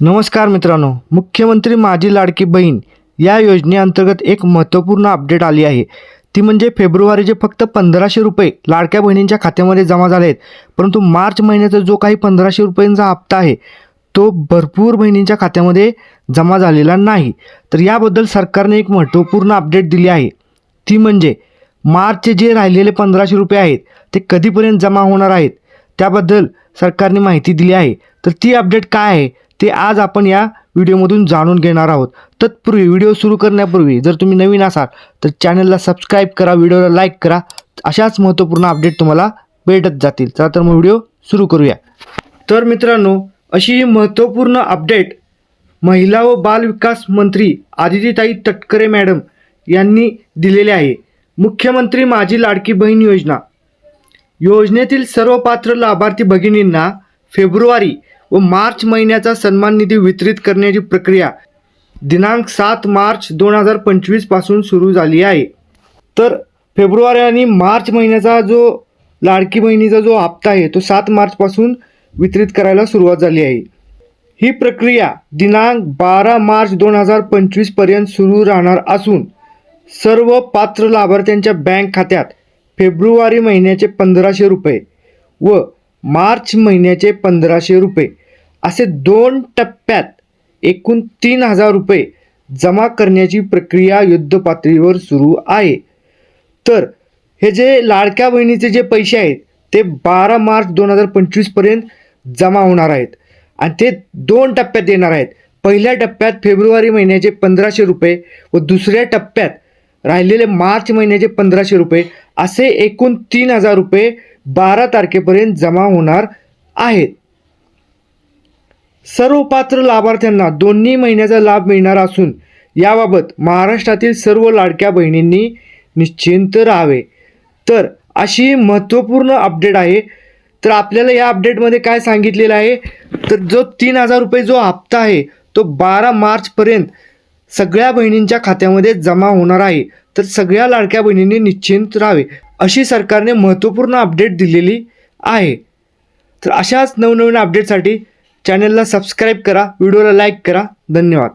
नमस्कार मित्रांनो मुख्यमंत्री माझी लाडकी बहीण या योजनेअंतर्गत एक महत्त्वपूर्ण अपडेट आली आहे. ती म्हणजे फेब्रुवारीचे फक्त पंधराशे रुपये लाडक्या बहिणींच्या खात्यामध्ये जमा झाले आहेत. परंतु मार्च महिन्याचा जो काही पंधराशे रुपयांचा हप्ता आहे तो भरपूर बहिणींच्या खात्यामध्ये जमा झालेला नाही. तर याबद्दल सरकारने एक महत्त्वपूर्ण अपडेट दिली आहे. ती म्हणजे मार्चचे जे राहिलेले पंधराशे रुपये आहेत ते कधीपर्यंत जमा होणार आहेत त्याबद्दल सरकारने माहिती दिली आहे. तर ती अपडेट काय आहे ते आज आपण या व्हिडिओमधून जाणून घेणार आहोत. तत्पूर्वी व्हिडिओ सुरू करण्यापूर्वी जर तुम्ही नवीन असाल तर चॅनलला सबस्क्राईब करा व्हिडिओला लाईक करा. अशाच महत्त्वपूर्ण अपडेट तुम्हाला भेटत जातील. चला तर मग व्हिडिओ सुरू करूया. तर मित्रांनो अशी ही महत्त्वपूर्ण अपडेट महिला व बाल विकास मंत्री आदितीताई तटकरे मॅडम यांनी दिलेले आहे. मुख्यमंत्री माझी लाडकी बहीण योजना. योजनेतील सर्व पात्र लाभार्थी भगिनींना फेब्रुवारी व मार्च महिन्याचा सन्मान निधी वितरित करण्याची प्रक्रिया दिनांक सात मार्च दोन हजार पंचवीसपासून सुरू झाली आहे. तर फेब्रुवारी आणि मार्च महिन्याचा जो लाडकी बहिणीचा जो हप्ता आहे तो सात मार्चपासून वितरित करायला सुरुवात झाली आहे. ही प्रक्रिया दिनांक बारा मार्च दोन हजार पंचवीसपर्यंत सुरू राहणार असून सर्व पात्र लाभार्थ्यांच्या बँक खात्यात फेब्रुवारी महिन्याचे पंधराशे रुपये व मार्च महिन्याचे पंधराशे रुपये असे दोन टप्प्यात एकूण तीन हजार रुपये जमा करण्याची प्रक्रिया युद्धपातळीवर सुरू आहे. तर हे जे लाडक्या बहिणीचे जे पैसे आहेत ते बारा मार्च दोन हजार पंचवीसपर्यंत जमा होणार आहेत. आणि ते दोन टप्प्यात येणार आहेत. पहिल्या टप्प्यात फेब्रुवारी महिन्याचे पंधराशे रुपये व दुसऱ्या टप्प्यात राहिलेले मार्च महिन्याचे पंधराशे रुपये असे एकूण तीन हजार रुपये बारा तारखेपर्यंत जमा होणार आहेत. सर्व पात्र लाभार्थ्यांना दोन्ही महिन्याचा लाभ मिळणार असून याबाबत महाराष्ट्रातील सर्व लाडक्या बहिणींनी निश्चिंत राहावे. तर अशी महत्त्वपूर्ण अपडेट आहे. तर आपल्याला या अपडेटमध्ये काय सांगितलेलं आहे? तर जो तीन हजार रुपये जो हप्ता आहे तो बारा मार्चपर्यंत सगळ्या बहिणींच्या खात्यामध्ये जमा होणार आहे. तर सगळ्या लाडक्या बहिणींनी निश्चिंत राहावे अशी सरकारने महत्त्वपूर्ण अपडेट दिलेली आहे. तर अशाच नवनवीन अपडेटसाठी चॅनलला सबस्क्राईब करा व्हिडिओला लाईक करा. धन्यवाद.